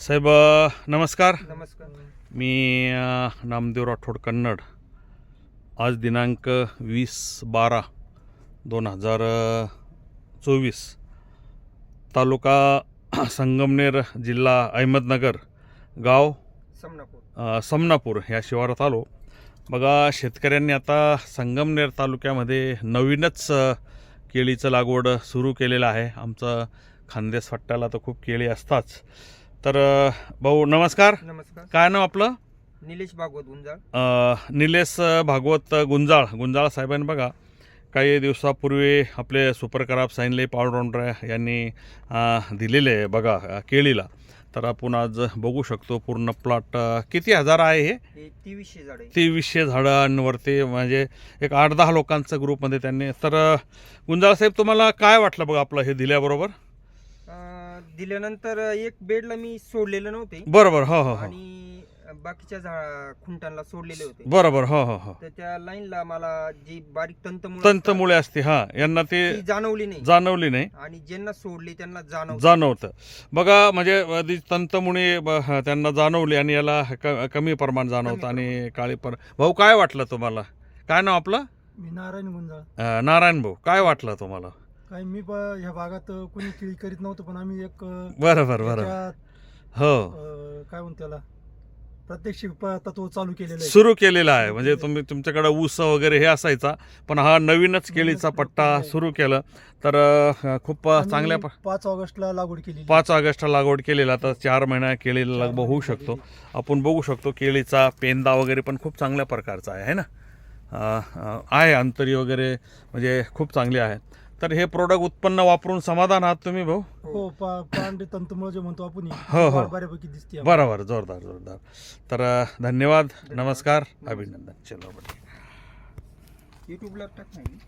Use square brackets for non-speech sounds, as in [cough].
साहेब नमस्कार. नमस्कार मी नामदेव राठोड कन्नड. आज दिनांक वीस बारा दोन हजार चोवीस. तालुका [clears throat] संगमनेर जिल्हा अहमदनगर गाव समनापूर. समनापूर या शिवारात आलो. बघा शेतकऱ्यांनी आता संगमनेर तालुक्यामध्ये नवीनच केळीचं लागवड सुरू केलेलं आहे. आमचं खानदेश फट्ट्याला तर खूप केळी असताच. तर भाऊ नमस्कार. नमस्कार. काय नाव आपलं? निलेश भागवत गुंजाळ. अ, निलेश भागवत गुंजाळ. गुंजाळ साहेबांनी बघा काही दिवसापूर्वी आपले सुपर कराप साईनले पावडर यांनी अ, दिलेले आहे बघा अ, केळीला. तर आपण आज बघू शकतो पूर्ण प्लॉट. किती हजार आहे हे? हे तेवीसशे झाड आहे. तेवीसशे झाडांवरती म्हणजे एक आठ दहा लोकांचं ग्रुपमध्ये त्यांनी. तर अ, गुंजाळ साहेब तुम्हाला काय वाटलं बघा आपलं हे दिल्याबरोबर? दिल्यानंतर एक बेडला मी सोडलेलं नव्हते. बरोबर हो हो हो. आणि बाकीच्या झाड खुंटांना सोडलेले होते. बरोबर हो हो हो. तर त्या लाईनला मला जी बारीक तंतमुळे तंतमुळे असते हा. यांना ते ती जाणवली नाही. जाणवली नाही. आणि ज्यांना सोडली त्यांना जाणव जाणवतं. बघा म्हणजे तंतमुळे ब- ह, त्यांना जाणवली आणि याला क- कमी प्रमाण जाणवतं आणि काळी पर भाऊ काय वाटलं तुम्हाला? काय नाव आपलं? मी नारायण गुंजाळ. अ, नारायण भाऊ काय वाटलं तुम्हाला? काय मी ह्या भागात अ, कोणी केळी करीत नव्हतं पण आम्ही एक अ, बरोबर बरोबर हो. अ, काय म्हणते त्याला प्रात्यक्षिक प- तत्व चालू केलेलं आहे. सुरू केलेलं आहे. म्हणजे तुम्ही तुमच्याकडे ऊस वगैरे हे असायचा पण हा नवीनच केळीचा पट्टा सुरू केलं. तर अ, खूप आम्ही चांगल्या प- पाच ऑगस्टला लागवड केली पाच ऑगस्टला लागवड केलेला. तर चार महिना केळीला लागवड होऊ शकतो. आपण बघू शकतो केळीचा पेंदा वगैरे पण खूप चांगल्या प्रकारचा आहे है ना? अ, अ, आहे अंतरी वगैरे म्हणजे खूप चांगली आहे तर हे प्रोडक्ट उत्पन्न वापरून समाधान आहात तुम्ही भाऊ? हो पा- पांढरे तंतुमुळे जे म्हणतो आपण हो, हो. बऱ्यापैकी दिसते. बरोबर जोरदार जोरदार. तर अ, धन्यवाद नमस्कार अभिनंदन. चलो बढिया युट्यूबला टाक नाही